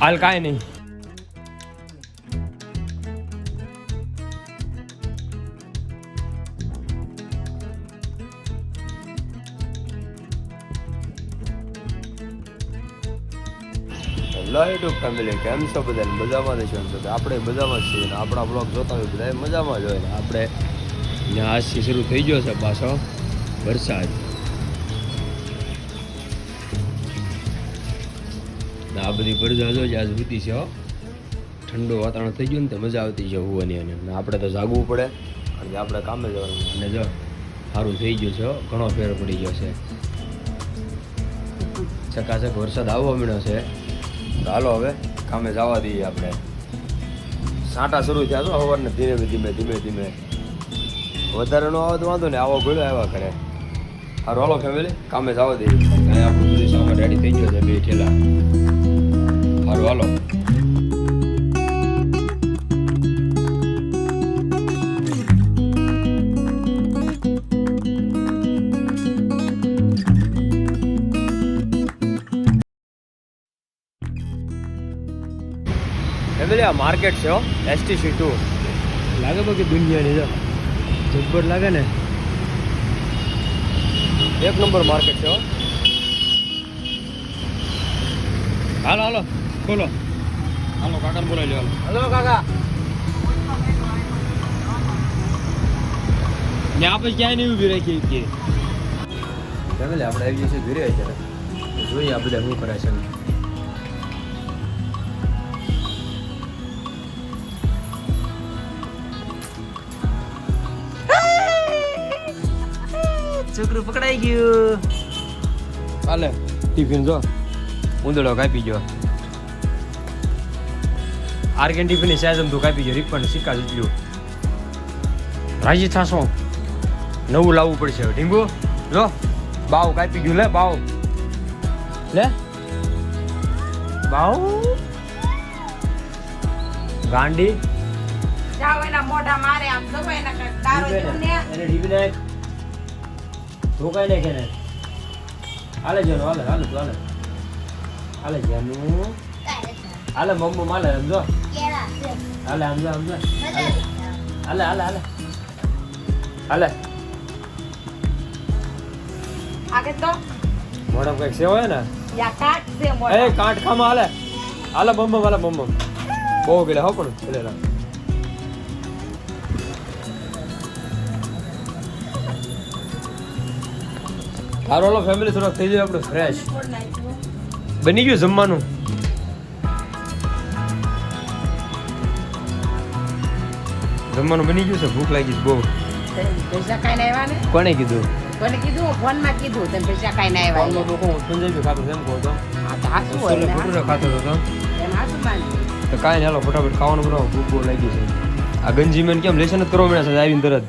હાલ કાંઈ નહીં. હેલો યુટ્યુબ ફેમિલી કેમ છો બધા મજામાં જ છો? આપણે મજામાં જ છીએ આપણા બ્લોગ જોતા હોય બધા મજામાં જ હોય ને. આપણે ને આજથી શરૂ થઈ ગયો છે પાછો વરસાદ. આ બધી પરજા જો આજ સુધી છે ઠંડુ વાતાવરણ થઈ ગયું ને તો મજા આવતી છે હોવાની અને આપણે તો જાગવું પડે. કારણ કે આપણે કામે જવાનું અને જો સારું થઈ ગયું છે ઘણો ફેર પડી ગયો છે. ચકાચક વરસાદ આવવા મળ્યો છે. તો હાલો હવે, કામે જવા દઈએ આપણે. સાંટા શરૂ થયા છો સવારને ધીમે ધીમે ધીમે ધીમે વધારે નો આવે તો વાંધો ને આવો ગોળ્યો આવ્યા કરે. હારો, હાલો ફેમિલી કામે જવા દઈએ. આપણું બધું સામાન રેડી થઈ ગયો છે, બે ઠેલા. સારું હાલો આ માર્કેટ છે એસટી સી ટુ લાગે બાકી દુનિયાની જો જબ્બર લાગે ને. એક નંબર માર્કેટ છે હાલો હાલો. બોલો. હાલો કાકાને બોલાવી લો હાલો કાકા. ને આપણે ક્યાંય નહીં ઊભી રાખી કે ફેમિલી આપણે આવી જઈએ ઘરે અત્યારે. જોઈએ આ બધા શું કરે છે. છોકરું પકડાઈ ગયું. હાલે ટિફિન જો. ઉંદડો કાપી ગયો. આર્ગેન ટિફિનની સાઈઝ તું કાપી ગયો રીપણ સિક્કા જેટલું રાજી થાશો? નવું લાવવું પડશે ઢીંગુ જો બાવ કાપી ગયું લે બાવ. લે. બાવ. ગાંડી. જાવ એના મોઢા મારે આમ જો એના કાંઈક દારૂ જેવું ને. એને ઢીબી નાખ. ઢોકાઈ નાખ ને હાલે જો હાલે હાલે હાલે. હાલે જાનું. હાલે મમ્મો હાલે સમજો હાલે સમજો સમજો હાલે. હાલે હાલે હાલે. આગે તો. મોડમ કંઈક સેવ હોય ને? યા કાટ છે એ કાંઠ ખામાં હાલે. હાલે બમ હાલે બમ્બમ બહુ ગેલે હો પણ ગયેલા હારો હાલો ફેમિલી થોડોક થઈ જાય આપણે ફ્રેશ બની ગયું જમવાનું? જમવાનું બની ગયું છે ભૂખ લાગી બહુ. પૈસા કાંઈ ના આવ્યા ને? કોને કીધું? કોને કીધું? ફોનમાં કીધું તમે પૈસા કાંઈ ના આવ્યા તો કહું પંજાબી ખાતો એમ કહો તો હા તો હાસું હોય ખાતો હતો તો એમ હાસું માનજો તો કાંઈ નહીં હાલો ફટાફટ ખાવાનું બનાવો ભૂખ બહુ લાગી છે. આ ગંજી મેન કેમ લેશન જ કરવા મળ્યા છે આવીને તરત.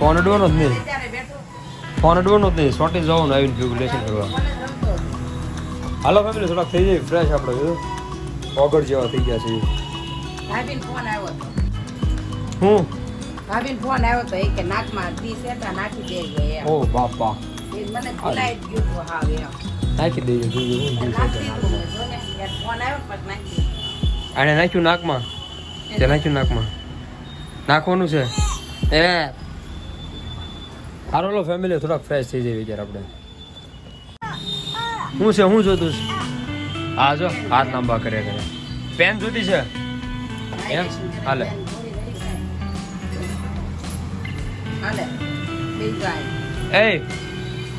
ફોન અડવાનો જ નહીં. ફોન અડવાનો જ નહીં શોર્ટેજ જવાનું આવીને ભેગું લેશન કરવા. હાલો ફેમિલી થોડાક થઈ જાય ફ્રેશ આપણે ઓગળ જેવા થઈ ગયા છે. ફોન આવ્યો હું? ભાભીને ફોન આવ્યો હતો એ કે નાકમાં દી સેટા નાખી દેજો એમ. ઓ બાપા. એ મને ભૂલાઈ જ ગયું હતું હાવ એમ. નાખી દઈએ બીજું હું બીજું નાખી દીધું મેં, જો ને, યાર ફોન આવ્યો પછી નાખી આને નાખ્યું નાકમાં? તે નાખ્યું નાકમાં. નાખવાનું છે. એ. હારો લો ફેમિલી થોડાક ફ્રેશ થઈ જાય વિચાર આપણે. શું છે શું જોતું છું. હા જો હાથ લાંબા કર્યા કરે. પેન જોતી છે? એમ? હાલે. હાલે. બે આય. એ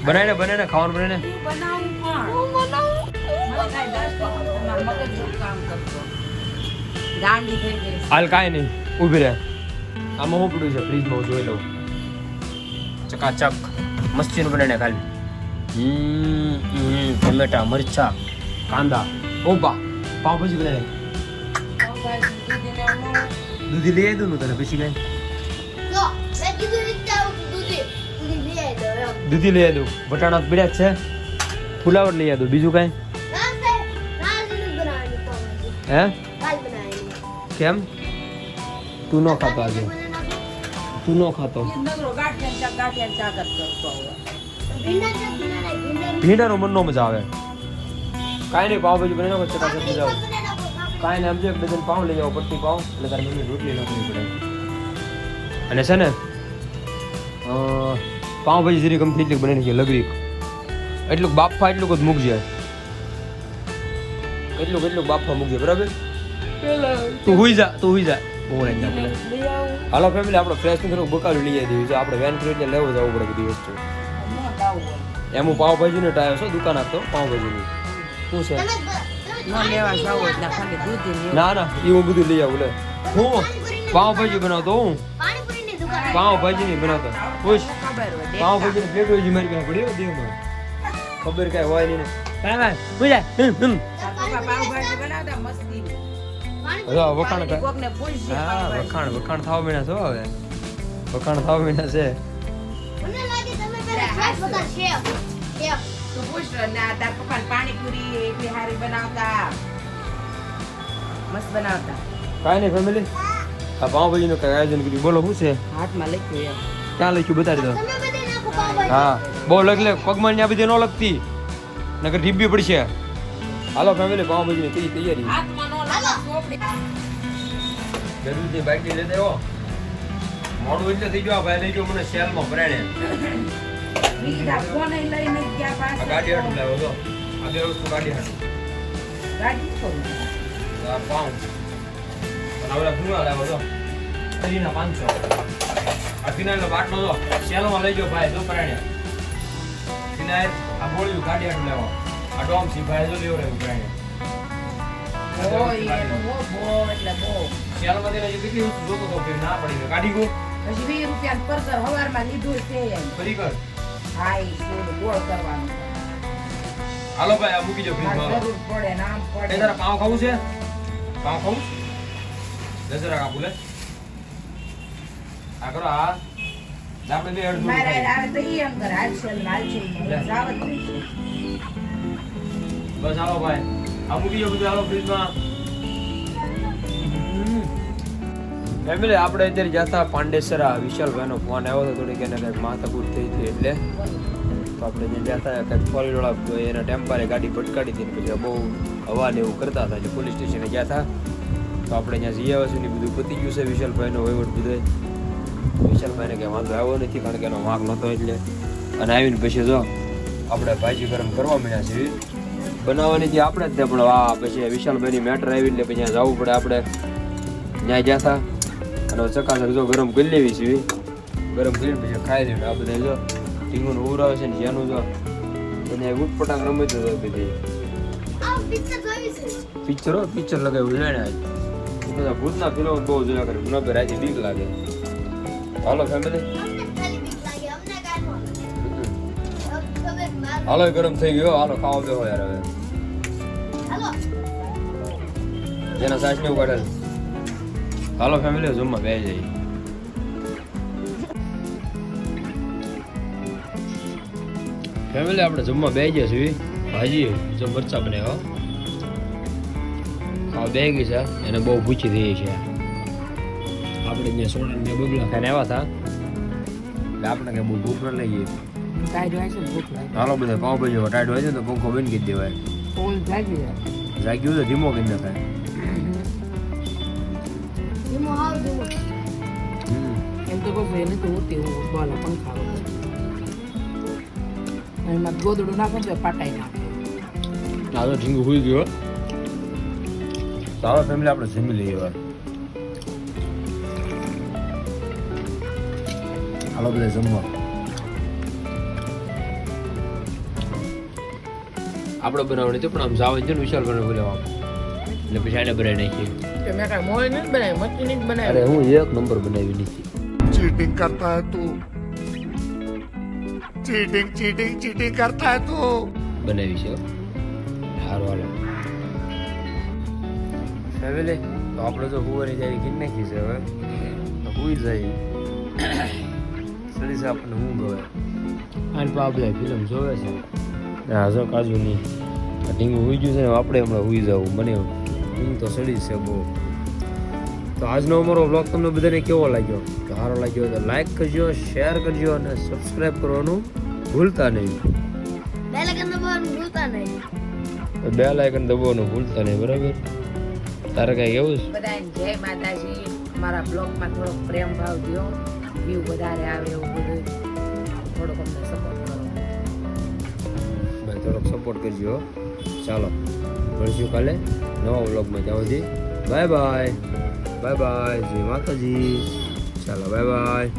બનાવીને બનાવીને ખાવાનું બનાવીને હું બનાવું પણ. મને કાંઈ દસ પકડું મગજ જેવું કામ કરતો. ગાંડી થઈ ગઈ. હાલ કાંઈ નહીં ઊભી રહે. આમાં શું પડ્યું છે? ફ્રીજમાં હું જોઈ લઉં. ચકાચક. મસ્તીનું બનાવીને ખાલી ટમેટા મરચા કાંદા ઓબા. પાવભાજી બનાવીને દૂધી લઈ દઉં તને પછી કઈ દૂધી લઈ આવ્યું વટાણા પીડ્યા છે. ફુલાવર લઈ આવ્યું બીજું કઈ? હે? કેમ? તું ન ખાતો આજે. તું ન ખાતો. ભીંડાનો મનનો મજા આવે. કાંઈ નહીં પાવભાજી બનાવી નાખો ચટાચટ મજા આવે કાંઈ નહીં, સમજો, એક ડઝન પાઉં લઈ જાઓ પટ્ટી પાઉં. એટલે તારી મમ્મી રોટલી નાખવી પડે. અને છે ને પાઉંભાજી જરી કમ્પ્લીટ બની છે લગરી એટલું બાફા એટલું જ મૂકજે એટલું એટલું બાફા મૂકજે બરાબર? તું હુઈ જા તું હુઈ જા. હાલો ફેમિલી આપણે ફ્રેશ થોડું બકાલું લઈ આવી છે આપણે વેન કરી લેવો જવું પડે બધી વસ્તુ. એમ હું પાવભાજી નો ટાયો છો દુકાન આપતો પાવભાજી ની શું છે? ન જાવ એટલે ને એ હું બધું લઈ આવું લે. હું પાવભાજી બનાવતો હું. પાઉંભાજી નહીં બનાવતો. ખુશ. પાવભાજી પ્લેટ હોય મારી પાસે પડી દેવમાં ખબર કઈ હોય નહીં પપ્પા. જો વખાણ. વખાણ વખાણ થવા મીના છો હવે? વખાણ થવા મીના છે. તું પૂછ ને આ તાર પપ્પાને પાણીપુરી એટલી હારી બનાવતા. મસ્ત બનાવતા. કાંઈ નહીં ફેમિલી આ પાવભાજીનું કાંઈ આયોજન કર્યું. બોલો શું છે? હાથમાં લખ્યું એમ. ક્યાં લખ્યું બતાડી દો. હા. બહુ લખ લે પગમાં ત્યાં બધી ન લખતી નકર ઢીબી પડશે. હાલો ફેમિલી પાવભાજી ની કઈ તૈયારી જરૂરથી બાઈક લઈ દેવો મોડું એટલે થઈ ગયો આ ભાઈ લઈ ગયો મને સેલમાં ભરાણે. ગાડી હાટું લાવ્યો તો આ બે વસ્તુ ગાડી હાટું. ગાડી કરું? આ પાઉં. અને ઓલા ભૂંગળા લાવ્યો તો પાંચસો. ફિનાઇલનો બાટલો તો સેલમાં લઈ ગયો ભાઈ જો ભરાણે ફિનાઇલ આ બોલ્યું ગાડી આટલું લેવા. આ ડોમ સી ભાઈ જો લેવો રહ્યો કરવાનું. હાલો ભાઈ આ મૂકી તારા પાવ ખાવું છે? પાઉં ખાવું? દસરા કાપુ લે. આ કરો આ આપણે બે અડધું મારે ખાઈએ. તો ઈ એમ કરે હાલશે ને હાલશે ને જાવત બસ હાલો ભાઈ. આ મૂકી બધું હાલો ફ્રીજમાં ફેમિલી આપણે અત્યારે જતા પાંડેસરા. વિશાલભાઈનો ફોન આવ્યો હતો થોડીક એને કંઈક માથાકૂટ થઈ હતી એટલે. તો આપણે જે જતા કંઈક ફોરવાળા એના ટેમ્પારે ગાડી ભટકાડી હતી પછી બહુ હવા ને એવું કરતા હતા એટલે પોલીસ સ્ટેશને ગયા હતા તો આપણે ત્યાં જઈ આવ્યા છીએ ને બધું પતી ગયું છે વિશાલભાઈનો વહીવટ બધો. વિશાલભાઈને કંઈ વાંધો આવ્યો નથી, કારણ કે એનો વાંક નહોતો એટલે. અને આવીને પછી જો, આપણે ભાજી ગરમ કરવા મળ્યા છે બનાવવાની જે આપણે જ તે, પણ આ પછી વિશાલભાઈની મેટર આવી એટલે પછી જવું પડે આપણે. ત્યાં ગયા હતા અને ચકાચક જો ગરમ કરી લેવી છે. ગરમ કરીને પછી ખાઈ લેવું. આ બધા જો ઢીંગુનું ઉરાવે છે ને જેનું જો અને ઉટપટાંગ રમે તો બધી. પિક્ચરો પિક્ચર લગાવ્યું છે ભૂતના ફિલ્મ બહુ જોયા કરે. મને રાતે બીક લાગે. હાલો ફેમિલી હાલો ગરમ થઈ ગયો. હાલો, ખાવા બેહો યાર હવે. જેના સાસ ને ઉગાડેલ હાલો ફેમિલી જમવા બે જઈ ફેમિલી આપણે જમવા બે ગયા છીએ. ભાજી, જો મરચા બનાવ્યો ખાવા બે ગઈ છે. એને બહુ ભૂચી થઈ છે. આપણે ત્યાં સોડા ને બગલા ખાઈને આવ્યા હતા એટલે આપણે કે બહુ ભૂખ ન ભૂખ લાગે. હાલો બધા પાવભાજી ટાઈટ હોય છે તો પંખો બંધ કરી દેવાય. જાગ્યું તો ધીમો કરી નખાય ધીમો હાવ ધીમો. એમ તો કહું એને તો હોતી બોલો પંખા વગર. એમાં ગોદડું નાખો તો પાટાઈ નાખે. આ તો હોઈ ગયો. સારો ફેમિલી આપણે જમી લઈએ હાલો બધા જમવા આપણે બનાવવાની છે પણ આમ જાવ છે ને વિશાલ બને બોલાવા એટલે પછી એને બનાવી નાખી મેં કાંઈ મોય નથી બનાવી મચ્છી નથી બનાવી. અરે હું એક નંબર બનાવી નાખી. ચીટિંગ કરતા હે તું. ચીટિંગ ચીટિંગ ચીટિંગ કરતા હે તું. બનાવી છે હારો હાલો. ફેમિલી તો આપણે તો હુવાની તૈયારી કરી નાખી છે હવે. હુઈ જાય સડી છે આપણને હું ગવે અને આપણે ફિલ્મ જોવે છે. આ જો કાજુ નહીં આ ઢીંગું હોઈ ગયું છે ને આપણે હમણાં હોઈ જવું મને ઊંઘ તો સડી છે બહુ. તો આજનો અમારો બ્લોગ તમને બધાને કેવો લાગ્યો? સારો લાગ્યો તો લાઈક કરજો શેર કરજો અને સબસ્ક્રાઈબ કરવાનું ભૂલતા નહીં. બે કે દબાવવાનું ભૂલતા નહીં. બે લાયકન દબાવવાનું ભૂલતા નહીં બરાબર? તારે કઈ કેવું છે? બધાને જય માતાજી. મારા બ્લોગમાં થોડો પ્રેમ ભાવ દો વ્યૂ વધારે આવે એવું બધું. થોડોક અમને સપોર્ટ કરો. ભાઈ, થોડોક સપોર્ટ કરજો ચાલો, મળશું કાલે નવા વ્લોગમાં. જાઓ જી બાય બાય બાય બાય જય માતાજી. ચાલો બાય બાય